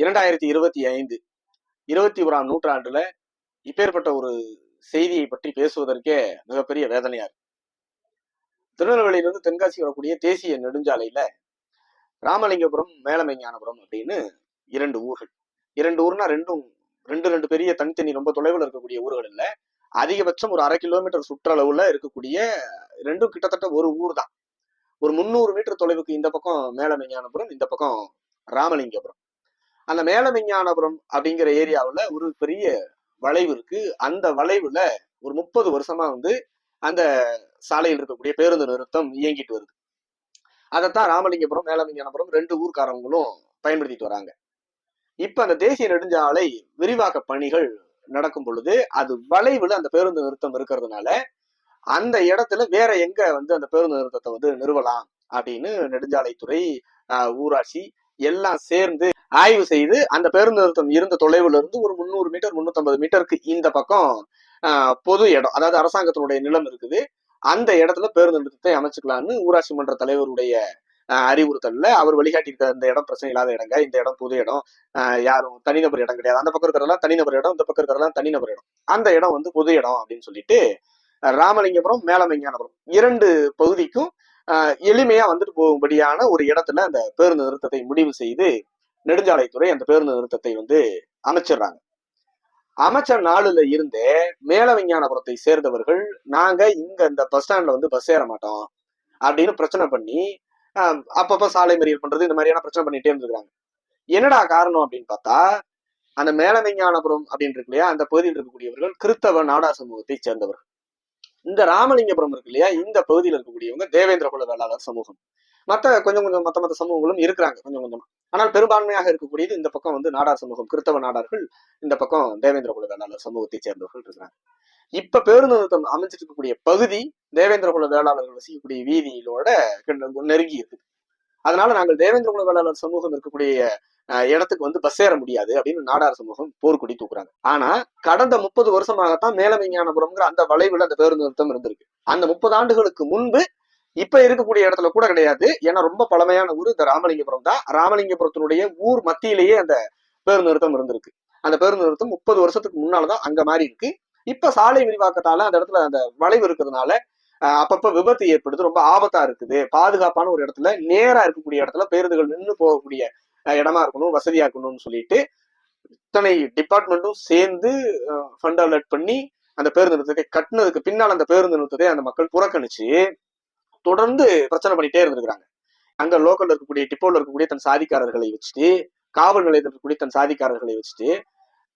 இரண்டாயிரத்தி இருபத்தி ஐந்து இருபத்தி ஓராம் நூற்றாண்டுல இப்பேற்பட்ட ஒரு செய்தியை பற்றி பேசுவதற்கே மிகப்பெரிய வேதனையா இருக்கு. திருநெல்வேலியிலிருந்து தென்காசி வரக்கூடிய தேசிய நெடுஞ்சாலையில ராமலிங்கபுரம் மேலமைஞானபுரம் அப்படின்னு இரண்டு ஊர்கள். இரண்டு ஊர்னா ரெண்டும் ரெண்டு ரெண்டு பெரிய தனித்தனி ரொம்ப தொலைவில் இருக்கக்கூடிய ஊர்கள் இல்ல. அதிகபட்சம் ஒரு அரை கிலோமீட்டர் சுற்றளவுல இருக்கக்கூடிய ரெண்டும் கிட்டத்தட்ட ஒரு ஊர் தான் ஒரு முந்நூறு மீட்டர் தொலைவுக்கு இந்த பக்கம் மேலமைஞானபுரம் இந்த பக்கம் ராமலிங்கபுரம். அந்த மேலவிஞ்ஞானபுரம் அப்படிங்கிற ஏரியாவுல ஒரு பெரிய வளைவு இருக்கு. அந்த வளைவுல ஒரு முப்பது வருஷமா வந்து அந்த சாலையில் இருக்கக்கூடிய பேருந்து நிறுத்தம் இயங்கிட்டு வருது. அதைத்தான் ராமலிங்கபுரம் மேலவிஞ்ஞானபுரம் ரெண்டு ஊர்க்காரவங்களும் பயன்படுத்திட்டு வராங்க. இப்ப அந்த தேசிய நெடுஞ்சாலை விரிவாக்க பணிகள் நடக்கும் பொழுது அது வளைவுல அந்த பேருந்து நிறுத்தம் இருக்கிறதுனால அந்த இடத்துல வேற எங்க வந்து அந்த பேருந்து நிறுத்தத்தை வந்து நிறுவலாம் அப்படின்னு நெடுஞ்சாலைத்துறை ஊராட்சி எல்லாம் சேர்ந்து ஆய்வு செய்து அந்த பேருந்து நிறுத்தம் இருந்த தொலைவுல இருந்து ஒரு முந்நூறு மீட்டர் முன்னூத்தம்பது மீட்டருக்கு இந்த பக்கம் ஆஹ், பொது இடம் அதாவது அரசாங்கத்தினுடைய நிலம் இருக்குது. அந்த இடத்துல பேருந்து நிறுத்தத்தை அமைச்சுக்கலாம்னு ஊராட்சி மன்ற தலைவருடைய அறிவுறுத்தல்ல. அவர் வழிகாட்டியிருக்க அந்த இடம் பிரச்சனை இல்லாத இடங்க. இந்த இடம் பொது இடம். யாரும் தனிநபர் இடம் கிடையாது. அந்த பக்கம் இருக்கிறதெல்லாம் தனிநபர் இடம் இந்த பக்கம் இருக்கிறதெல்லாம் தனிநபர் இடம். அந்த இடம் வந்து பொது இடம் அப்படின்னு சொல்லிட்டு ராமலிங்கபுரம் மேலமைஞானபுரம் இரண்டு பகுதிக்கும் எளிமையா வந்துட்டு போகும்படியான ஒரு இடத்துல அந்த பேருந்து நிறுத்தத்தை முடிவு செய்து நெடுஞ்சாலைத்துறை அந்த பேருந்து நிறுத்தத்தை வந்து அமைச்சிடுறாங்க. அமைச்ச நாளுல இருந்தே மேல விஞ்ஞானபுரத்தை சேர்ந்தவர்கள் நாங்க இங்க இந்த பஸ் ஸ்டாண்ட்ல வந்து பஸ் ஏற மாட்டோம் அப்படின்னு பிரச்சனை பண்ணி ஆஹ், அப்பப்ப சாலை மறியல் பண்றது இந்த மாதிரியான பிரச்சனை பண்ணிட்டே இருந்திருக்காங்க. என்னடா காரணம் அப்படின்னு பார்த்தா அந்த மேல விஞ்ஞானபுரம் அப்படின்னு இருக்கு இல்லையா அந்த பகுதியில் இருக்கக்கூடியவர்கள் கிறித்தவ நாடா சமூகத்தை சேர்ந்தவர்கள். இந்த ராமலிங்கபுரம் இருக்கு இல்லையா? இந்த பகுதியில் இருக்கக்கூடியவங்க தேவேந்திர குல வேளாளர் சமூகம். மற்ற கொஞ்சம் கொஞ்சம் மற்ற மற்ற சமூகங்களும் இருக்கிறாங்க கொஞ்சம் கொஞ்சமா. ஆனால் பெரும்பான்மையாக இருக்கக்கூடியது இந்த பக்கம் வந்து நாடார் சமூகம் கிறித்தவ நாடார்கள் இந்த பக்கம் தேவேந்திர குல வேளாளர் சமூகத்தை சேர்ந்தவர்கள் இருக்கிறாங்க. இப்ப பேருந்து நிறுத்தம் அமைச்சிட்டு இருக்கக்கூடிய பகுதி தேவேந்திர குல வேளாளர்கள் வசிக்கக்கூடிய வீதியிலோட நெருங்கி இருக்குது அதனால நாங்கள் தேவேந்திர குல சமூகம் இருக்கக்கூடிய அஹ், இடத்துக்கு வந்து பஸ் ஏற முடியாது அப்படின்னு நாடார் சமூகம் போர்க்குடி தூக்குறாங்க. ஆனா கடந்த முப்பது வருஷமாகத்தான் மேலவிஞ்ஞானபுரம்ங்கிற அந்த வளைவுல அந்த பேருந்து நிறுத்தம் இருந்திருக்கு. அந்த முப்பது ஆண்டுகளுக்கு முன்பு இப்ப இருக்கக்கூடிய இடத்துல கூட கிடையாது. ஏன்னா ரொம்ப பழமையான ஊர் இந்த ராமலிங்கபுரம் தான். ராமலிங்கபுரத்தினுடைய ஊர் மத்தியிலேயே அந்த பேருந்து நிறுத்தம் இருந்திருக்கு. அந்த பேருந்து நிறுத்தம் முப்பது வருஷத்துக்கு முன்னாலதான் அங்க மாறி இருக்கு இப்ப சாலை விரிவாக்கத்தால அந்த இடத்துல அந்த வளைவு இருக்கிறதுனால அப்பப்ப விபத்து ஏற்படுது ரொம்ப ஆபத்தா இருக்குது. பாதுகாப்பான ஒரு இடத்துல நேரா இருக்கக்கூடிய இடத்துல பேருந்துகள் நின்று போகக்கூடிய இடமா இருக்கணும் வசதியா இருக்கணும்னு சொல்லிட்டு இத்தனை டிபார்ட்மெண்ட்டும் சேர்ந்து ஃபண்ட் அலர்ட் பண்ணி அந்த பேருந்து நிறுத்தத்தை கட்டினதுக்கு பின்னால் அந்த பேருந்து நிறுத்தத்தை அந்த மக்கள் புறக்கணிச்சு தொடர்ந்து பிரச்சனை பண்ணிட்டே இருந்திருக்கிறாங்க. அங்க லோக்கல்ல இருக்கக்கூடிய டிப்போல இருக்கக்கூடிய தன் சாதிக்காரர்களை வச்சுட்டு காவல் நிலையத்தில் இருக்கக்கூடிய தன் சாதிக்காரர்களை வச்சுட்டு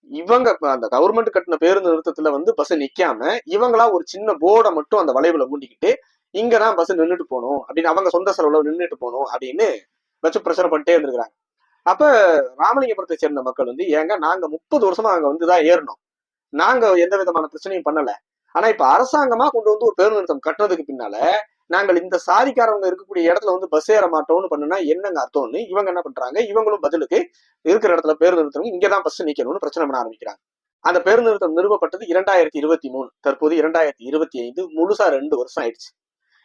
இவங்க அந்த கவர்மெண்ட் கட்டின பேருந்து நிறுத்தத்துல வந்து பஸ் நிக்காம இவங்களா ஒரு சின்ன போர்டை மட்டும் அந்த வளைவுல மூண்டிக்கிட்டு இங்கதான் பஸ் நின்றுட்டு போகணும் அப்படின்னு அவங்க சொந்த செலவுல நின்றுட்டு போகணும் அப்படின்னு வச்சு பிரச்சனை பண்ணிட்டே இருந்திருக்காங்க அப்ப ராமலிங்கபுரத்தை சேர்ந்த மக்கள் வந்து ஏங்க நாங்க முப்பது வருஷமா அங்க வந்துதான் ஏறணும். நாங்க எந்த விதமான பிரச்சனையும் பண்ணல. ஆனா இப்ப அரசாங்கமா கொண்டு வந்து ஒரு பேருந்து நிறுத்தம் கட்டுறதுக்கு பின்னால நாங்கள் இந்த சாதிக்காரவங்க இருக்கக்கூடிய இடத்துல வந்து பஸ் ஏற மாட்டோம்னு பண்ணுனா என்னங்க அர்த்தம்னு இவங்க என்ன பண்றாங்க? இவங்களும் பதிலுக்கு இருக்கிற இடத்துல பேருந்து நிறுத்தம் இங்கதான் பஸ் நிக்கணும்னு பிரச்சனை பண்ண ஆரம்பிக்கிறாங்க. அந்த பேருந்து நிறுத்தம் நிறுவப்பட்டது இரண்டாயிரத்தி இருபத்தி மூணு தற்போது இரண்டாயிரத்தி இருபத்தி ஐந்து முழுசா ரெண்டு வருஷம் ஆயிடுச்சு.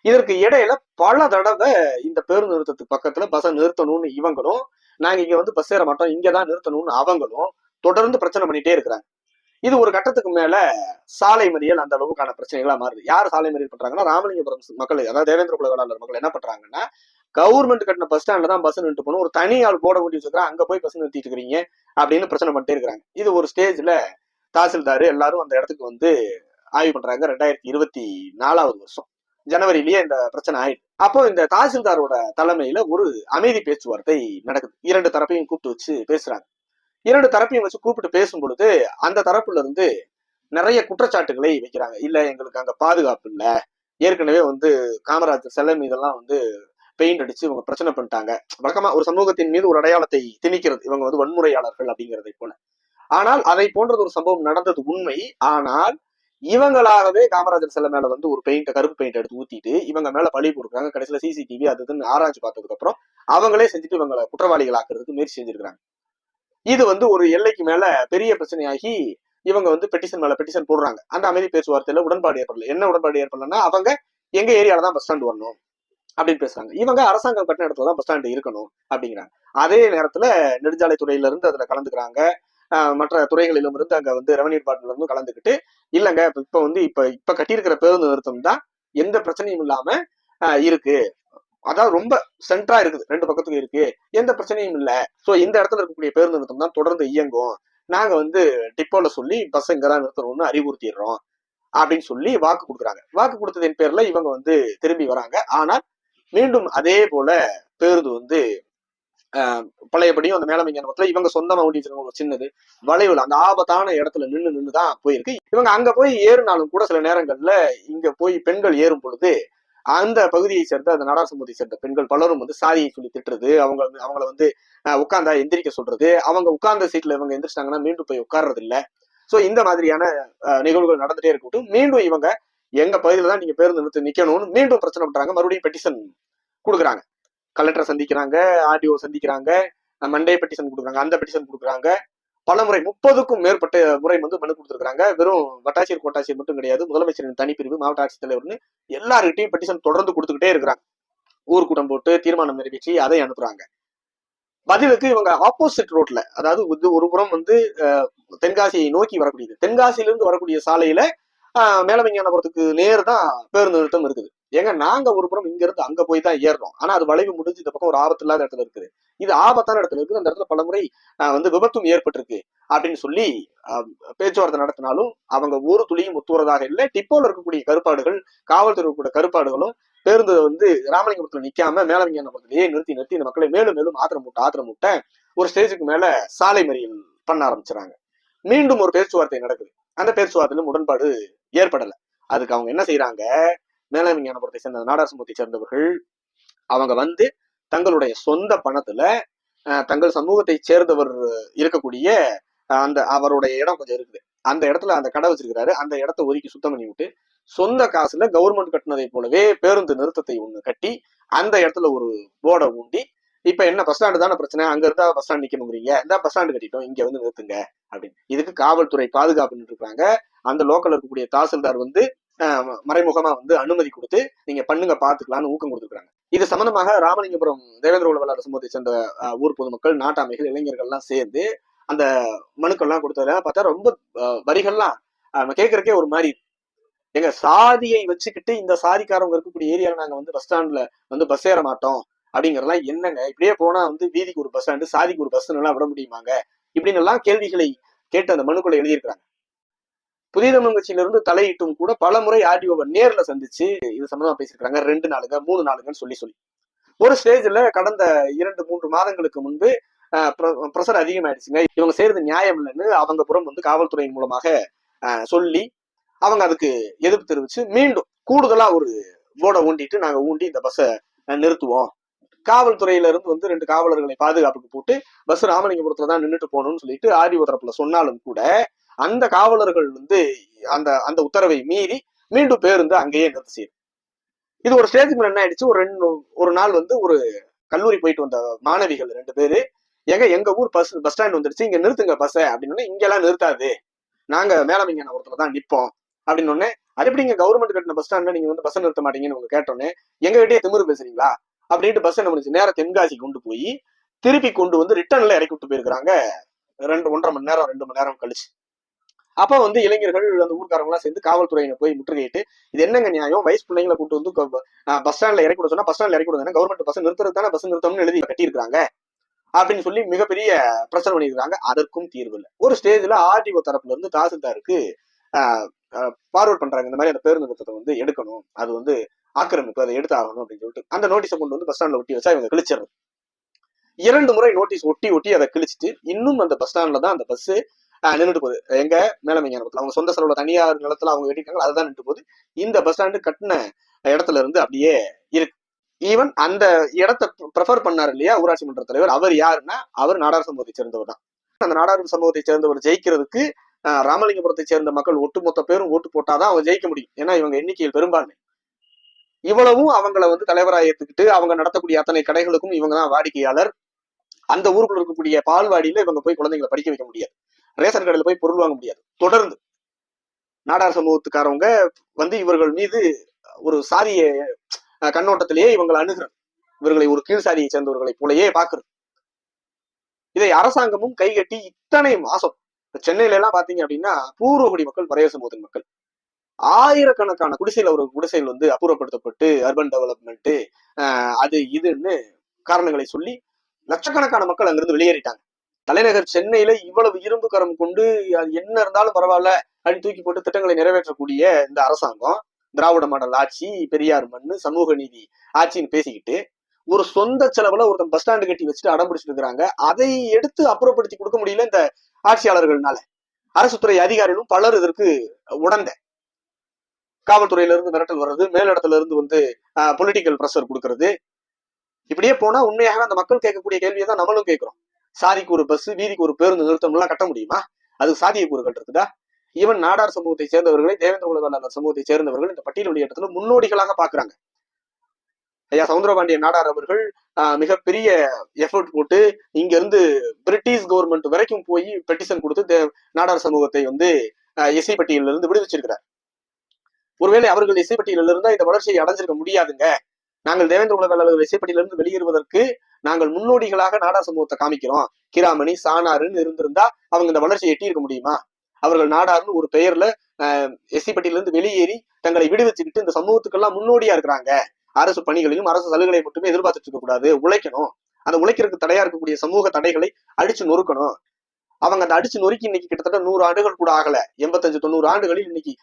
இதற்கு இடையில பல தடவை இந்த பேருந்து நிறுத்தத்துக்கு பக்கத்துல பஸ்ஸை நிறுத்தணும்னு இவங்களும் நாங்க இங்க வந்து பஸ் ஏற மாட்டோம் இங்கதான் நிறுத்தணும்னு அவங்களும் தொடர்ந்து பிரச்சனை பண்ணிட்டே இருக்கிறாங்க. இது ஒரு கட்டத்துக்கு மேல சாலை மறியல் அந்த அளவுக்கான பிரச்சனைகளா மாறுது. யார் சாலை மறியல் பண்றாங்கன்னா ராமலிங்கபுரம் மக்கள் அதாவது தேவேந்திர குலகலாளர் மக்கள் என்ன பண்றாங்கன்னா கவர்மெண்ட் கட்டின பஸ் ஸ்டாண்ட்ல தான் பஸ் நின்று போகணும். ஒரு தனி ஆள் போட முடிவு வச்சுக்கிறாங்க அங்க போய் பஸ் நிறுத்திட்டு இருக்கிறீங்க அப்படின்னு பிரச்சனை பண்ணிட்டே இருக்கிறாங்க. இது ஒரு ஸ்டேஜ்ல தாசில்தார் எல்லாரும் அந்த இடத்துக்கு வந்து ஆய்வு பண்றாங்க. ரெண்டாயிரத்தி இருபத்தி நாலாவது வருஷம். ஜனவரியிலேயே இந்த பிரச்சனை ஆயிடுது. அப்போ இந்த தாசில்தாரோட தலைமையில ஒரு அமைதி பேச்சுவார்த்தை நடக்குது. இரண்டு தரப்பையும் கூப்பிட்டு வச்சு பேசுறாங்க. இரண்டு தரப்பையும் வச்சு கூப்பிட்டு பேசும் பொழுது அந்த தரப்புல இருந்து நிறைய குற்றச்சாட்டுகளை வைக்கிறாங்க. இல்ல எங்களுக்கு அங்க பாதுகாப்பு இல்ல. ஏற்கனவே வந்து காமராஜர் சிலை மீதெல்லாம் வந்து பெயிண்ட் அடிச்சு இவங்க பிரச்சனை பண்ணிட்டாங்க. வழக்கமா ஒரு சமூகத்தின் மீது ஒரு அடையாளத்தை திணிக்கிறது. இவங்க வந்து வன்முறையாளர்கள் அப்படிங்கிறதை போல. ஆனால் அதை போன்றது ஒரு சம்பவம் நடந்தது உண்மை. ஆனால் இவங்களாகவே காமராஜர் சிலை மேல வந்து ஒரு பெயிண்ட் கருப்பு பெயிண்ட் எடுத்து ஊத்திட்டு இவங்க மேல பழி கொடுக்குறாங்க கடைசியில சிசிடிவி அது இதுன்னு ஆராய்ச்சி பார்த்ததுக்கு அப்புறம் அவங்களே செஞ்சுட்டு இவங்களை குற்றவாளிகள் ஆக்குறதுக்கு முயற்சி செஞ்சிருக்காங்க இது வந்து ஒரு எல்லைக்கு மேல பெரிய பிரச்சனையாகி இவங்க வந்து பெட்டிஷன் மேல பெட்டிஷன் போடுறாங்க. அந்த அமைதி பேச்சுவார்த்தையில உடன்பாடு ஏற்படல. என்ன உடன்பாடு ஏற்படலன்னா அவங்க எங்க ஏரியால தான் பஸ் ஸ்டாண்ட் வரணும் அப்படின்னு பேசுறாங்க. இவங்க அரசாங்கம் கட்டின இடத்துல தான் பஸ் ஸ்டாண்ட் இருக்கணும் அப்படிங்கிறாங்க. அதே நேரத்துல நெடுஞ்சாலைத்துறையில இருந்து அதுல கலந்துக்கிறாங்க. மற்ற துறைகளிலும் இருந்து அங்க வந்து ரெவன்யூ டிபார்ட்மெண்ட்ல இருந்து கலந்துக்கிட்டு இல்லங்க இப்ப இப்ப வந்து இப்ப இப்ப கட்டியிருக்கிற பேருந்து நிறுத்தம் தான் எந்த பிரச்சனையும் இல்லாம ஆஹ் இருக்கு. அதாவது ரொம்ப சென்ட்ரா இருக்குது. ரெண்டு பக்கத்துக்கும் இருக்கு. எந்த பிரச்சனையும் இல்ல. சோ இந்த இடத்துல இருக்கக்கூடிய பேருந்து நிறுத்தம் தான் தொடர்ந்து இயங்கும். நாங்க வந்து டிப்போல சொல்லி பஸ் இங்கதான் நிறுத்தணும்னு அறிவுறுத்திடுறோம். அப்படின்னு சொல்லி வாக்கு கொடுக்குறாங்க. வாக்கு கொடுத்ததின் பேர்ல இவங்க வந்து திரும்பி வராங்க. ஆனால் மீண்டும் அதே போல பேருந்து வந்து ஆஹ், பழையபடியும் அந்த மேலமை ஞானத்துல இவங்க சொந்தமா ஓட்டி வச்சிருக்க சின்னது வளைவுல அந்த ஆபத்தான இடத்துல நின்று நின்று தான் போயிருக்கு. இவங்க அங்க போய் ஏறினாலும் கூட சில நேரங்கள்ல இங்க போய் பெண்கள் ஏறும் பொழுது அந்த பகுதியை சேர்ந்த அந்த நாடார் சமூகத்தை சேர்ந்த பெண்கள் பலரும் வந்து சாதியை சொல்லி திட்டுறது அவங்க வந்து அவங்கள வந்து உட்காந்தா உட்கார்ந்தா எந்திரிக்க சொல்றது அவங்க உட்கார்ந்த சீட்ல இவங்க எந்திரிச்சிட்டாங்கன்னா மீண்டும் போய் உட்கார்றது இல்ல சோ இந்த மாதிரியான நிகழ்வுகள் நடந்துட்டே இருக்கட்டும். மீண்டும் இவங்க எங்க பகுதியில தான் நீங்க பேருந்து நிறுத்தி நிக்கணும்னு மீண்டும் பிரச்சனை பண்றாங்க. மறுபடியும் பெட்டிஷன் கொடுக்குறாங்க. கலெக்டரை சந்திக்கிறாங்க ஆர்டிஓ சந்திக்கிறாங்க மண்டே பெட்டிஷன் கொடுக்குறாங்க அந்த பெட்டிஷன் கொடுக்குறாங்க. பல முறை முப்பதுக்கும் மேற்பட்ட முறை வந்து மனு கொடுத்துருக்காங்க வெறும் வட்டாட்சியர் கோட்டாட்சியர் மட்டும் கிடையாது. முதலமைச்சரின் தனிப்பிரிவு மாவட்ட ஆட்சித்தலைவர்னு எல்லாருக்கிட்டையும் பெட்டிஷன் தொடர்ந்து கொடுத்துக்கிட்டே இருக்கிறாங்க. ஊர்க்கூட்டம் போட்டு தீர்மானம் நிறைவேற்றி அதை அனுப்புறாங்க. பதிலுக்கு இவங்க ஆப்போசிட் ரோட்ல அதாவது வந்து ஒரு புறம் வந்து தென்காசியை நோக்கி வரக்கூடியது. தென்காசியிலிருந்து வரக்கூடிய சாலையில ஆஹ், மேலவிஞ்ஞானபுரத்துக்கு நேர் தான் பேருந்து நிறுத்தம் இருக்குது. ஏங்க நாங்க ஒரு புறம் இங்க இருந்து அங்க போய் தான் ஏறுறோம். ஆனா அது வளைவு முடிஞ்சு இந்த பக்கம் ஒரு ஆபத்து இல்லாத இடத்துல இருக்குது. இது ஆபத்தான இடத்துல இருக்குது. அந்த இடத்துல பலமுறை வந்து விபத்தும் ஏற்பட்டிருக்கு அப்படின்னு சொல்லி பேச்சுவார்த்தை நடத்தினாலும் அவங்க ஒரு துளியும் ஒத்துவரதாக இல்லை. டிப்போல இருக்கக்கூடிய கருப்பாடுகள் காவல்துறை இருக்கக்கூடிய கருப்பாடுகளும் பேருந்து வந்து ராமலிங்கபுரத்துல நிக்காம மேலவிஞ்ஞானபுரத்திலேயே நிறுத்தி நிறுத்தி இந்த மக்களை மேலும் மேலும் ஆத்திரம் மூட்ட ஆத்திரம் மூட்ட ஒரு ஸ்டேஜுக்கு மேல சாலை மறியல் பண்ண ஆரம்பிச்சுறாங்க. மீண்டும் ஒரு பேச்சுவார்த்தை நடக்குது. அந்த பேச்சுவார்த்தையிலும் உடன்பாடு ஏற்படலை. அதுக்கு அவங்க என்ன செய்யறாங்க மேலவிஞ்ஞானபுரத்தை சேர்ந்த நாடார் சமூகத்தை சேர்ந்தவர்கள் அவங்க வந்து தங்களுடைய சொந்த பணத்துல தங்கள் சமூகத்தை சேர்ந்தவர் இருக்கக்கூடிய அந்த அவருடைய இடம் கொஞ்சம் இருக்குது. அந்த இடத்துல அந்த கடை வச்சிருக்கிறாரு. அந்த இடத்த ஒதுக்கி சுத்தம் பண்ணி விட்டு சொந்த காசுல கவர்மெண்ட் கட்டினதை போலவே பேருந்து நிறுத்தத்தை ஒண்ணு கட்டி அந்த இடத்துல ஒரு போர்டை ஊண்டி இப்ப என்ன பஸ் ஸ்டாண்டு தானே பிரச்சனை? அங்க இருந்தா பஸ் ஸ்டாண்ட் நிக்கணுங்கிறீங்க. இந்த பஸ் ஸ்டாண்டு கட்டிட்டோம். இங்க வந்து நிறுத்துங்க அப்படின்னு. இதுக்கு காவல்துறை பாதுகாப்பு இருக்காங்க அந்த லோக்கல் இருக்கக்கூடிய தாசில்தார் வந்து மறைமுகமா வந்து அனுமதி கொடுத்து நீங்க பண்ணுங்க பாத்துக்கலாம்னு ஊக்கம் கொடுத்துருக்காங்க இது சம்பந்தமாக ராமலிங்கபுரம் தேவேந்திர உளவலாளர் சமூகத்தை சேர்ந்த ஊர் பொதுமக்கள் நாட்டாமைகள் இளைஞர்கள்லாம் சேர்ந்து அந்த மனுக்கள்லாம் கொடுத்ததுல பார்த்தா ரொம்ப வரிகள்லாம் நம்ம கேட்கறக்கே ஒரு மாதிரி. எங்க சாதியை வச்சுக்கிட்டு இந்த சாதிக்காரவங்க இருக்கக்கூடிய ஏரியால நாங்க வந்து பஸ் ஸ்டாண்ட்ல வந்து பஸ் ஏற மாட்டோம். அப்படிங்கறதெல்லாம் என்னங்க? இப்படியே போனா வந்து வீதிக்கு ஒரு பஸ் ஸ்டாண்டு சாதிக்கு ஒரு பஸ் எல்லாம் விட முடியுமாங்க? இப்படின்னு எல்லாம் கேள்விகளை கேட்டு அந்த மனுக்குள்ள எழுதியிருக்கிறாங்க. புதிய தமிழ் தலையிட்டும் கூட பல முறை ஆர்டிஓவை நேர்ல சந்திச்சு இது சம்பந்தமா பேசியிருக்காங்க ரெண்டு நாளுங்க மூணு நாளுங்கன்னு சொல்லி சொல்லி. ஒரு ஸ்டேஜ்ல கடந்த இரண்டு மூன்று மாதங்களுக்கு முன்பு ப்ரெஷர் அதிகமாயிடுச்சுங்க. இவங்க செய்யறது நியாயம் இல்லைன்னு அவங்க புறம் வந்து காவல்துறையின் மூலமாக சொல்லி அவங்க அதுக்கு எதிர்ப்பு தெரிவிச்சு மீண்டும் கூடுதலா ஒரு போர்டை ஊண்டிட்டு நாங்க ஊண்டி இந்த பஸ்ஸை நிறுத்துவோம். காவல்துறையில இருந்து வந்து ரெண்டு காவலர்களை பாதுகாப்புக்கு போட்டு பஸ் ராமலிங்கபுரத்துல தான் நின்றுட்டு போகணும்னு சொல்லிட்டு ஆர்டிஓ தரப்புல சொன்னாலும் கூட அந்த காவலர்கள் வந்து அந்த அந்த உத்தரவை மீறி மீண்டும் பேருந்து அங்கேயே நிறுத்தி செய்யும் இது ஒரு ஸ்டேஜ் மேல என்ன ஆயிடுச்சு? ஒரு ரெண்டு ஒரு நாள் வந்து ஒரு கல்லூரி போயிட்டு வந்த மாணவிகள் ரெண்டு பேரு எங்க எங்க ஊர் பஸ் பஸ் ஸ்டாண்ட் வந்துருச்சு இங்க நிறுத்துங்க பஸ்ஸை. அப்படின்னு இங்கெல்லாம் நிறுத்தாது. நாங்க மேலமிங்கனபுரத்துல தான் நிப்போம். அப்படின்னு ஒன்னே அது எப்படி இங்க கவர்மெண்ட் கட்டின பஸ் ஸ்டாண்ட்ல நீங்க வந்து பஸ் நிறுத்த மாட்டீங்கன்னு உங்க கேட்டோன்னே எங்க கிட்டே திமிரு பேசுறீங்களா? அப்படின்ட்டு பஸ் என்ன பண்ணுச்சு? நேரம் தென்காசி கொண்டு போய் திருப்பி கொண்டு வந்து ரிட்டர்ன்ல இறக்கி விட்டு போயிருக்கிறாங்க. ரெண்டு ஒன்றரை மணி நேரம் ரெண்டு மணி நேரம் கழிச்சு. அப்ப வந்து இளைஞர்கள் அந்த ஊர்க்காரங்களாம் சேர்ந்து காவல்துறையினர் போய் முற்றுகையிட்டு இது என்னங்க நியாயம்? வயசு பிள்ளைங்களை கூட்டு வந்து பஸ் ஸ்டாண்ட்ல இறக்கி விட சொன்னா பஸ் ஸ்டாண்ட்ல இறக்கி விடுங்க கவர்மெண்ட் பஸ் நிறுத்துறது பஸ் நிறுத்தம்னு எழுதி கட்டியிருக்காங்க அப்படின்னு சொல்லி மிகப்பெரிய பிரச்சனை பண்ணியிருக்காங்க அதற்கும் தீர்வு இல்லை. ஒரு ஸ்டேஜ்ல ஆர்டிஓ தரப்புல இருந்து தாசில்தாருக்கு ஃபார்வர்ட் பண்றாங்க. இந்த மாதிரி அந்த பேருந்து நிறுத்தத்தை வந்து எடுக்கணும். அது வந்து ஆக்கிரமிப்பு அதை எடுத்து ஆகணும் அப்படின்னு சொல்லிட்டு அந்த நோட்டீஸை கொண்டு வந்து பஸ் ஸ்டாண்ட்ல ஒட்டி வச்சா இவங்க கிழிச்சிடுறது இரண்டு முறை நோட்டீஸ் ஒட்டி ஒட்டி அதை கிழிச்சிட்டு இன்னும் அந்த பஸ் ஸ்டாண்ட்ல தான் அந்த பஸ் நின்றுட்டு போகுது. எங்க? மேலமைஞானத்துல அவங்க சொந்த செலவுல தனியார் நிலத்துல அவங்க கட்டிருக்காங்க அதுதான் நின்று போகுது. இந்த பஸ் ஸ்டாண்டு கட்டின இடத்துல இருந்து அப்படியே இருக்கு. ஈவன் அந்த இடத்த ப்ரெஃபர் பண்ணார் இல்லையா? ஊராட்சி மன்ற தலைவர். அவர் யாருன்னா அவர் நாடார் சமூகத்தை சேர்ந்தவர் தான். அந்த நாடார் சமூகத்தை சேர்ந்தவர் ஜெயிக்கிறதுக்கு ராமலிங்கபுரத்தை சேர்ந்த மக்கள் ஒட்டுமொத்த பேரும் ஓட்டு போட்டாதான் அவங்க ஜெயிக்க முடியும். ஏன்னா இவங்க எண்ணிக்கையில் பெரும்பான்மை. இவ்வளவும் அவங்கள வந்து தலைவராக ஏத்துக்கிட்டு அவங்க நடத்தக்கூடிய அத்தனை கடைகளுக்கும் இவங்க தான் வாடிக்கையாளர். அந்த ஊருக்குள்ள இருக்கக்கூடிய பால்வாடியில இவங்க போய் குழந்தைங்களை படிக்க வைக்க முடியாது. ரேஷன் கடையில போய் பொருள் வாங்க முடியாது. தொடர்ந்து. நாடார் சமூகத்துக்காரவங்க வந்து இவர்கள் மீது ஒரு சாதிய கண்ணோட்டத்திலேயே இவங்களை அணுகிறது இவர்களை ஒரு கீழ் சாதியை சேர்ந்தவர்களை போலயே பாக்குறது இதை அரசாங்கமும் கைகட்டி இத்தனை மாசம் சென்னையில எல்லாம் பாத்தீங்க அப்படின்னா பூர்வகுடி மக்கள் பறைய சமூகத்தின் மக்கள். ஆயிரக்கணக்கான குடிசையில் ஒரு குடிசைகள் வந்து அப்புறப்படுத்தப்பட்டு அர்பன் டெவலப்மெண்ட் அது இதுன்னு காரணங்களை சொல்லி லட்சக்கணக்கான மக்கள் அங்கிருந்து வெளியேறிட்டாங்க. தலைநகர் சென்னையில இவ்வளவு இரும்பு கரம் கொண்டு அது என்ன இருந்தாலும் பரவாயில்ல அப்படின்னு தூக்கி போட்டு திட்டங்களை நிறைவேற்றக்கூடிய இந்த அரசாங்கம் திராவிட மாடல் ஆட்சி பெரியார் மண்ணு சமூக நீதி ஆட்சின்னு பேசிக்கிட்டு ஒரு சொந்த செலவுல ஒருத்தன் பஸ் ஸ்டாண்டு கட்டி வச்சுட்டு அடம் பிடிச்சிட்டு இருக்கிறாங்க. அதை எடுத்து அப்புறப்படுத்தி கொடுக்க முடியல இந்த ஆட்சியாளர்கள்னால. அரசு துறை அதிகாரிகளும் பலர் இதற்கு உடந்த. காவல்துறையில இருந்து மிரட்டல் வர்றது மேலிடத்துல இருந்து வந்து பொலிட்டிக்கல் ப்ரெஷர் கொடுக்கறது. இப்படியே போனா உண்மையாக அந்த மக்கள் கேட்கக்கூடிய கேள்வியை தான் நம்மளும் கேட்கிறோம். சாதிக்கு ஒரு பஸ் வீதிக்கு ஒரு பேருந்து நிறுத்தம் எல்லாம் கட்ட முடியுமா? அதுக்கு சாதிய கூறு கட்டுறதுடா. ஈவன் நாடார் சமூகத்தை சேர்ந்தவர்களை தேவேந்திர உலக சமூகத்தை சேர்ந்தவர்கள் இந்த பட்டியல் வெளியேற்றத்துல முன்னோடிகளாக பாக்குறாங்க. ஐயா சவுந்தரபாண்டியன் நாடார் அவர்கள் ஆஹ், மிகப்பெரிய எஃபர்ட் போட்டு இங்க இருந்து பிரிட்டிஷ் கவர்மெண்ட் வரைக்கும் போய் பெட்டிஷன் கொடுத்து நாடார் சமூகத்தை வந்து இசை பட்டியலில் இருந்து விடுவிச்சிருக்கிறார். ஒருவேளை அவர்கள் எஸ்ஐ பட்டியலில் இருந்தா இந்த வளர்ச்சியை அடைஞ்சிருக்க முடியாதுங்க. நாங்கள் தேவேந்திர உலக அலுவலர் வெளியேறுவதற்கு நாங்கள் முன்னோடிகளாக நாடா சமூகத்தை காமிக்கிறோம். கிராமணி சாணாருன்னு இருந்திருந்தா அவங்க இந்த வளர்ச்சியை எட்டியிருக்க முடியுமா? அவர்கள் நாடார்னு ஒரு பெயர்ல எஸ்சி பட்டியலிருந்து வெளியேறி தங்களை விடுவிச்சுக்கிட்டு இந்த சமூகத்துக்கெல்லாம் முன்னோடியா இருக்கிறாங்க. அரசு பணிகளிலும் அரசு சலுகைகளை மட்டுமே எதிர்பார்த்துட்டு இருக்க கூடாது. உழைக்கணும். அந்த உழைக்கிறதுக்கு தடையா இருக்கக்கூடிய சமூக தடைகளை அடிச்சு நொறுக்கணும். அவங்க அந்த அடிச்சு நொறுக்கி இன்னைக்கு கிட்டத்தட்ட நூறு ஆண்டுகள் கூட ஆகல. எண்பத்தஞ்சு தொண்ணூறு ஆண்டுகளில் இன்னைக்கு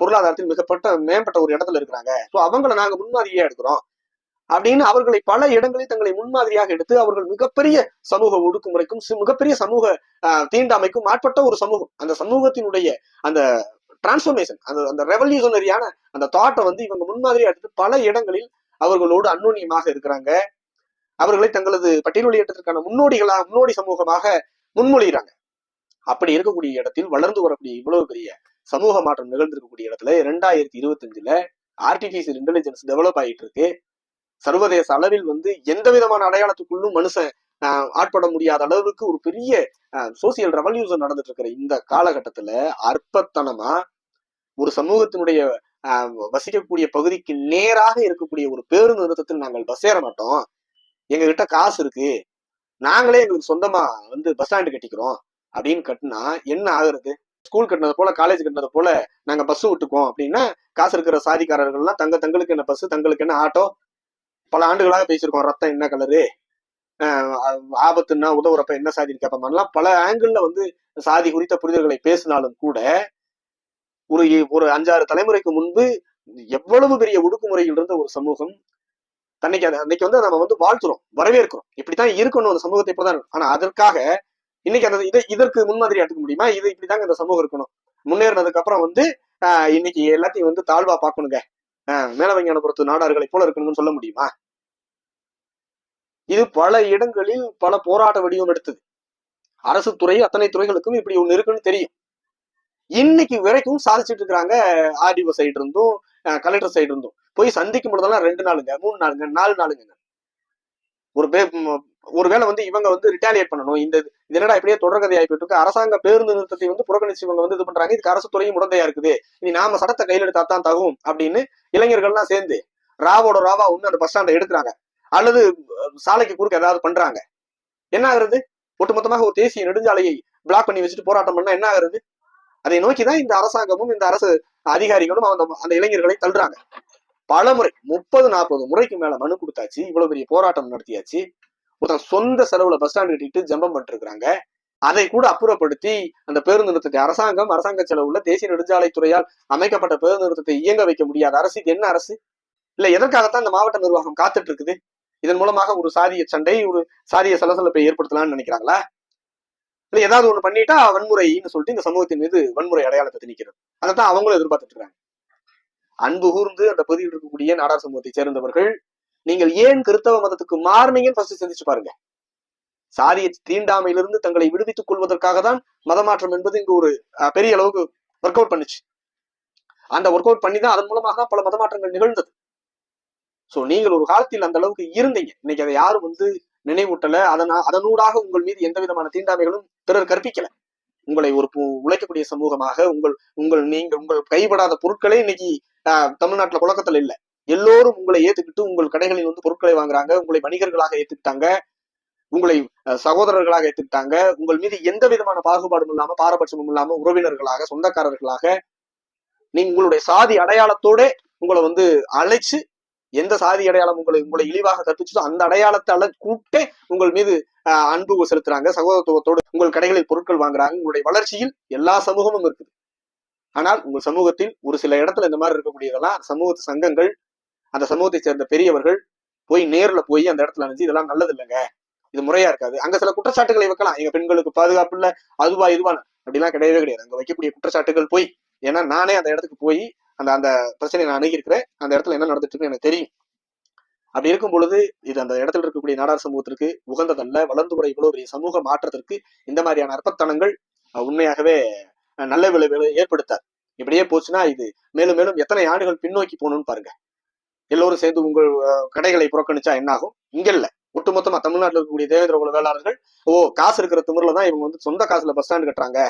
பொருளாதாரத்தில் மிகப்பட்ட மேம்பட்ட ஒரு இடத்துல இருக்கிறாங்க. ஸோ அவங்கள நாங்க முன்மாதிரியா எடுக்கிறோம். அப்படின்னு அவர்களை பல இடங்களில் தங்களை முன்மாதிரியாக எடுத்து அவர்கள் மிகப்பெரிய சமூக ஒடுக்குமுறைக்கும் மிகப்பெரிய சமூக ஆஹ், தீண்டாமைக்கும் ஆட்பட்ட ஒரு சமூகம். அந்த சமூகத்தினுடைய அந்த டிரான்ஸ்ஃபர்மேஷன் அந்த அந்த ரெவல்யூஷனரியான அந்த தாட்டை வந்து இவங்க முன்மாதிரியா எடுத்து பல இடங்களில் அவர்களோடு அந்நுண்ணியமாக இருக்கிறாங்க. அவர்களை தங்களது பட்டியல் வெளியேற்றத்திற்கான முன்னோடிகளா முன்னோடி சமூகமாக முன்மொழிகிறாங்க. அப்படி இருக்கக்கூடிய இடத்தில் வளர்ந்து வரக்கூடிய இவ்வளவு பெரிய சமூக மாற்றம் நிகழ்ந்திருக்கக்கூடிய இடத்துல இரண்டாயிரத்தி இருபத்தஞ்சுல ஆர்டிபிஷியல் இன்டெலிஜென்ஸ் டெவலப் ஆயிட்டு இருக்கு சர்வதேச அளவில் வந்து எந்த விதமான அடையாளத்துக்குள்ளும் மனுஷன் ஆட்பட முடியாத அளவுக்கு ஒரு பெரிய சோசியல் ரெவல்யூஷன் நடந்துட்டு இருக்கிற இந்த காலகட்டத்துல அற்பத்தனமா ஒரு சமூகத்தினுடைய வசிக்கக்கூடிய பகுதிக்கு நேராக இருக்கக்கூடிய ஒரு பேருந்து நிறுத்தத்தில் நாங்கள் பஸ் ஏற மாட்டோம். எங்க கிட்ட காசு இருக்கு. நாங்களே எங்களுக்கு சொந்தமா வந்து பஸ் ஸ்டாண்டு கட்டிக்கிறோம். அப்படின்னு கட்டினா என்ன ஆகுறது? ஸ்கூல் கட்டினது போல காலேஜ் கட்டினது போல நாங்க பஸ் விட்டுக்குவோம் அப்படின்னா காசு இருக்கிற சாதிக்காரர்கள்லாம் தங்க தங்களுக்கு என்ன பஸ் தங்களுக்கு என்ன ஆட்டோ பல ஆண்டுகளாக பேசியிருக்கோம். ரத்தம் என்ன கலரு ஆபத்துன்னா உதவுறப்ப என்ன சாதின்னு கேட்பாங்கலாம் பல ஆங்கிள் வந்து சாதி குறித்த புரிதல்களை பேசினாலும் கூட ஒரு ஒரு அஞ்சாறு தலைமுறைக்கு முன்பு எவ்வளவு பெரிய ஒடுக்குமுறையில் இருந்த ஒரு சமூகம் தன்னைக்கு அதை அன்னைக்கு வந்து நம்ம வந்து வாழ்த்துறோம் வரவேற்கிறோம். இப்படித்தான் இருக்கணும் அந்த சமூகத்தை இப்படிதான் ஆனா அதற்காக இன்னைக்கு அந்த இதை இதற்கு முன்மாதிரி எடுத்துக்க முடியுமா? இது இப்படிதாங்க இந்த சமூகம் இருக்கணும். முன்னேறினதுக்கு அப்புறம் வந்து ஆஹ், இன்னைக்கு எல்லாத்தையும் வந்து தாழ்வா பார்க்கணுங்க. ஆஹ், மேலவங்கான பொறுத்து நாடார்களை போல இருக்கணும்னு சொல்ல முடியுமா? இது பல இடங்களில் பல போராட்ட வடிவம் எடுத்தது. அரசு துறை அத்தனை துறைகளுக்கும் இப்படி ஒன்று இருக்குன்னு தெரியும். இன்னைக்கு வரைக்கும் சாதிச்சுட்டு இருக்கிறாங்க ஆர்டிஓ சைடு இருந்தும் கலெக்டர் சைடு இருந்தும். போய் சந்திக்கும் பொழுதெல்லாம் ரெண்டு நாளுங்க மூணு நாளுங்க நாலு நாளுங்க. ஒரு பே ஒருவேளை வந்து இவங்க வந்து ரிட்டாலியேட் பண்ணணும். இந்த இது என்னடா இப்படியே தொடர்கதை ஆகிட்டு இருக்கு? அரசாங்க பேருந்து நிறுத்தத்தை வந்து புறக்கணிச்சு இவங்க வந்து இது பண்றாங்க. இதுக்கு அரசு துறையும் உடந்தையா இருக்குது. இனி நாம சட்டத்தை கையில் எடுத்தா தான் தகும் அப்படின்னு இளைஞர்கள்லாம் சேர்ந்து ராவோட ராவா ஒன்று அந்த பஸ் ஸ்டாண்டை எடுக்கிறாங்க. அல்லது சாலைக்கு குறுக்க ஏதாவது பண்றாங்க. என்ன ஆகுறது? ஒட்டுமொத்தமாக ஒரு தேசிய நெடுஞ்சாலையை பிளாக் பண்ணி வச்சுட்டு போராட்டம் பண்ணா என்ன ஆகுறது? அதை நோக்கிதான் இந்த அரசாங்கமும் இந்த அரசு அதிகாரிகளும் அந்த அந்த இளைஞர்களை தள்ளுறாங்க. பல முறை முப்பது நாற்பது முறைக்கு மேல மனு கொடுத்தாச்சு. இவ்வளவு பெரிய போராட்டம் நடத்தியாச்சு. ஒருத்தன் சொந்த செலவுல பஸ் ஸ்டாண்ட் கட்டிட்டு ஜம்பம் பண்ணிட்டு இருக்காங்க அதை கூட அப்புறப்படுத்தி அந்த பேருந்து நிறுத்தத்தை அரசாங்கம் அரசாங்க செலவுல தேசிய நெடுஞ்சாலைத்துறையால் அமைக்கப்பட்ட பேருந்து நிறுத்தத்தை இயங்க வைக்க முடியாத அரசு இது என்ன அரசு? இல்ல எதற்காகத்தான் இந்த மாவட்ட நிர்வாகம் காத்துட்டு இருக்குது? இதன் மூலமாக ஒரு சாதிய சண்டை ஒரு சாதிய சலசலப்பை ஏற்படுத்தலாம்னு நினைக்கிறாங்களா? இல்ல ஏதாவது ஒண்ணு பண்ணிட்டா வன்முறைன்னு சொல்லிட்டு இந்த சமூகத்தின் மீது வன்முறை அடையாளத்தை திணிக்கிறது. அதைத்தான் அவங்களும் எதிர்பார்த்துட்டு இருக்காங்க. அன்பு கூர்ந்து அந்த பகுதியில் இருக்கக்கூடிய நாடார் சமூகத்தை சேர்ந்தவர்கள் நீங்கள் ஏன் கிறிஸ்தவ மதத்துக்கு மாறினீங்கன்னு ஃபர்ஸ்ட் சிந்திச்சு பாருங்க. சாதிய தீண்டாமையிலிருந்து தங்களை விடுவித்துக் கொள்வதற்காக தான் மதமாற்றம் என்பது இங்கு ஒரு அஹ், பெரிய அளவுக்கு ஒர்க் அவுட் பண்ணுச்சு. அந்த ஒர்க் அவுட் பண்ணி தான் அதன் மூலமாக தான் பல மதமாற்றங்கள் நிகழ்ந்தது. சோ நீங்கள் ஒரு காலத்தில் அந்த அளவுக்கு இருந்தீங்க. இன்னைக்கு அதை யாரும் வந்து நினைவூட்டல. அதனா அதனூடாக உங்கள் மீது எந்த விதமான தீண்டாமைகளும் பிறர் கற்பிக்கல. உங்களை ஒரு உழைக்கக்கூடிய சமூகமாக உங்கள் உங்கள் நீங்கள் உங்கள் கைப்படாத பொருட்களே இன்னைக்கு ஆஹ், தமிழ்நாட்டுல புழக்கத்துல இல்லை. எல்லோரும் உங்களை ஏத்துக்கிட்டு உங்கள் கடைகளில் வந்து பொருட்களை வாங்குறாங்க. உங்களை வணிகர்களாக ஏத்துக்கிட்டாங்க. உங்களை சகோதரர்களாக ஏத்துக்கிட்டாங்க. உங்கள் மீது எந்த விதமான பாகுபாடும் இல்லாம பாரபட்சமும் இல்லாம உறவினர்களாக சொந்தக்காரர்களாக நீ உங்களுடைய சாதி அடையாளத்தோட உங்களை வந்து அழைச்சு எந்த சாதி அடையாளம் உங்களை உங்களை இழிவாக கற்பிச்சதோ அந்த அடையாளத்தால கூட்டே உங்கள் மீது அன்பு செலுத்துறாங்க. சகோதரத்துவத்தோடு உங்கள் கடைகளில் பொருட்கள் வாங்குறாங்க. உங்களுடைய வளர்ச்சியில் எல்லா சமூகமும் இருக்குது. ஆனால் உங்கள் சமூகத்தில் ஒரு சில இடத்துல இந்த மாதிரி இருக்கக்கூடியதெல்லாம் சமூகத்து சங்கங்கள் அந்த சமூகத்தை சேர்ந்த பெரியவர்கள் போய் நேர்ல போய் அந்த இடத்துல நினைச்சு இதெல்லாம் நல்லது இல்லைங்க இது முறையா இருக்காது. அங்க சில குற்றச்சாட்டுகளை வைக்கலாம். எங்க பெண்களுக்கு பாதுகாப்பு இல்ல அதுவா இதுவான அப்படிலாம் கிடையவே கிடையாது. அங்க வைக்கக்கூடிய குற்றச்சாட்டுகள் போய் ஏன்னா நானே அந்த இடத்துக்கு போய் அந்த அந்த பிரச்சனையை நான் அணுகியிருக்கிறேன். அந்த இடத்துல என்ன நடந்துட்டு இருக்குன்னு எனக்கு தெரியும். அப்படி இருக்கும் பொழுது இது அந்த இடத்துல இருக்கக்கூடிய நாடார் சமூகத்திற்கு உகந்ததல்ல. வளர்ந்து வர இவ்வளவு பெரிய சமூக மாற்றத்திற்கு இந்த மாதிரியான அற்பத்தனங்கள் உண்மையாகவே நல்ல விளைவுகளை ஏற்படுத்தாது. இப்படியே போச்சுன்னா இது மேலும் மேலும் எத்தனை ஆண்டுகள் பின்னோக்கி போகணும்னு பாருங்க. எல்லோரும் சேர்ந்து உங்கள் கடைகளை புறக்கணிச்சா என்ன ஆகும் இங்க இல்ல. ஒட்டுமொத்தமா தமிழ்நாட்டில் இருக்கக்கூடிய தேவேந்திர குல வேளாளர்கள் ஓ காசு இருக்கிற திமிரில தான் இவங்க வந்து சொந்த காசுல பஸ் ஸ்டாண்ட் கட்டுறாங்க.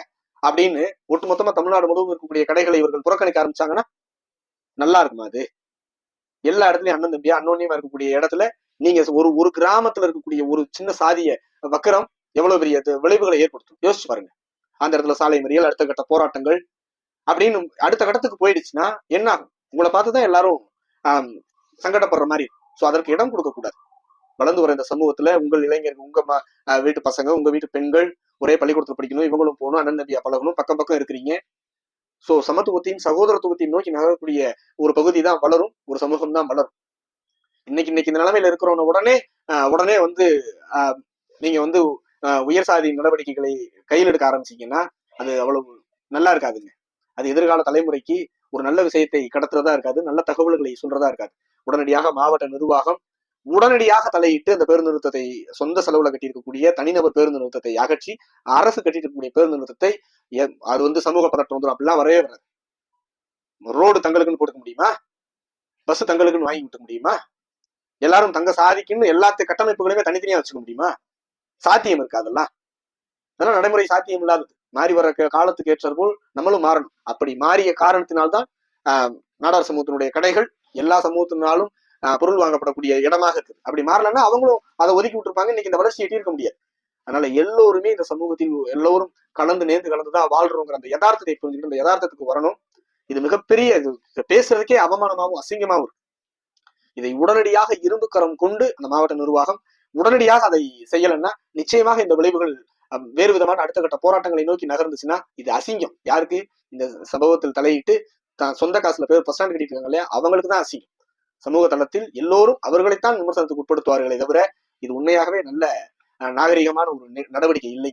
அப்படின்னு ஒட்டுமொத்தமா தமிழ்நாடு முழுவதும் இருக்கக்கூடிய கடைகளை இவர்கள் புறக்கணிக்க ஆரம்பிச்சாங்கன்னா நல்லா இருக்குமா அது? எல்லா இடத்துலயும் அண்ணன் தம்பியா அன்னோன்யமா இருக்கக்கூடிய இடத்துல நீங்க ஒரு ஒரு கிராமத்துல இருக்கக்கூடிய ஒரு சின்ன சாதிய வக்கரம் எவ்வளவு பெரிய விளைவுகளை ஏற்படுத்தும். யோசிச்சு பாருங்க. அந்த இடத்துல சாலை மறியல் அடுத்த கட்ட போராட்டங்கள் அப்படின்னு அடுத்த கட்டத்துக்கு போயிடுச்சுன்னா என்ன ஆகும்? உங்களை பார்த்துதான் எல்லாரும் ஆஹ் சங்கடப்படுற மாதிரி ஸோ அதற்கு இடம் கொடுக்க கூடாது வளர்ந்து வர இந்த சமூகத்துல உங்கள் இளைஞர்கள் உங்க வீட்டு பசங்க உங்க வீட்டு பெண்கள் ஒரே பள்ளிக்கூடத்துல படிக்கணும் இவங்களும் போகணும் அண்ணன் நம்பியா பழகணும் பக்கம் பக்கம் இருக்கிறீங்க. சோ சமத்துவத்தையும் சகோதரத்துவத்தையும் நோக்கி நகரக்கூடிய ஒரு பகுதி தான் வளரும் ஒரு சமூகம் தான் வளரும். இன்னைக்கு இன்னைக்கு இந்த நிலைமையில இருக்கிறவன உடனே ஆஹ் உடனே வந்து ஆஹ் நீங்க வந்து ஆஹ் உயர் சாதி நடவடிக்கைகளை கையில் எடுக்க ஆரம்பிச்சீங்கன்னா அது அவ்வளவு நல்லா இருக்காதுங்க. அது எதிர்கால தலைமுறைக்கு ஒரு நல்ல விஷயத்தை கடத்துறதா இருக்காது நல்ல தகவல்களை சொல்றதா இருக்காது. உடனடியாக மாவட்ட நிர்வாகம் உடனடியாக தலையிட்டு அந்த பேருந்து நிறுத்தத்தை சொந்த செலவுல கட்டியிருக்கக்கூடிய தனிநபர் பேருந்து நிறுத்தத்தை அகற்றி அரசு கட்டியிருக்கக்கூடிய பேருந்து நிறுத்தத்தை அது வந்து சமூக பதற்றம் வந்துடும் அப்படிலாம் வரவே வராது. ரோடு தங்களுக்குன்னு கொடுக்க முடியுமா? பஸ் தங்களுக்குன்னு வாங்கி விட்ட முடியுமா? எல்லாரும் தங்க சாதிக்குன்னு எல்லாத்து கட்டமைப்புகளையுமே தனித்தனியா வச்சுக்க முடியுமா? சாத்தியம் இருக்கு அதெல்லாம்? அதெல்லாம் நடைமுறை சாத்தியம் இல்லாதது. மாறி வர காலத்துக்கு ஏற்றார் போல் நம்மளும் மாறணும். அப்படி மாறிய காரணத்தினால்தான் ஆஹ், நாடார் சமூகத்தினுடைய கடைகள் எல்லா சமூகத்தினாலும் பொருள் வாங்கப்படக்கூடிய இடமாக இருக்குது. அப்படி மாறலன்னா அவங்களும் அதை ஒதுக்கி விட்டுருப்பாங்க. இன்னைக்கு இந்த வளர்ச்சி எட்டியிருக்க முடியாது. அதனால எல்லோருமே இந்த சமூகத்தில் எல்லோரும் கலந்து நேர்ந்து கலந்துதான் வாழ்றோங்கிற அந்த யதார்த்தத்தை புரிஞ்சுக்கிட்டு அந்த யதார்த்தத்துக்கு வரணும். இது மிகப்பெரிய பேசுறதுக்கே அவமானமாகவும் அசிங்கமாகவும் இருக்கு. இதை உடனடியாக இரும்பு கரம் கொண்டு அந்த மாவட்ட நிர்வாகம் உடனடியாக அதை செய்யலைன்னா நிச்சயமாக இந்த விளைவுகள் வேறு விதமான அடுத்த கட்ட போராட்டங்களை நோக்கி நகர்ந்துச்சுன்னா இது அசிங்கம். யாருக்கு? இந்த சம்பவத்தில் தலையிட்டு தான் சொந்த காசுல பேர் பஸ் ஸ்டாண்ட் கட்டிட்டு இருக்காங்க இல்லையா? அவங்களுக்கு தான் அசிங்கம். சமூக தளத்தில் எல்லோரும் அவர்களைத்தான் விமர்சனத்துக்கு உட்படுத்துவார்களே தவிர இது உண்மையாகவே நல்ல நாகரிகமான ஒரு நடவடிக்கை இல்லை.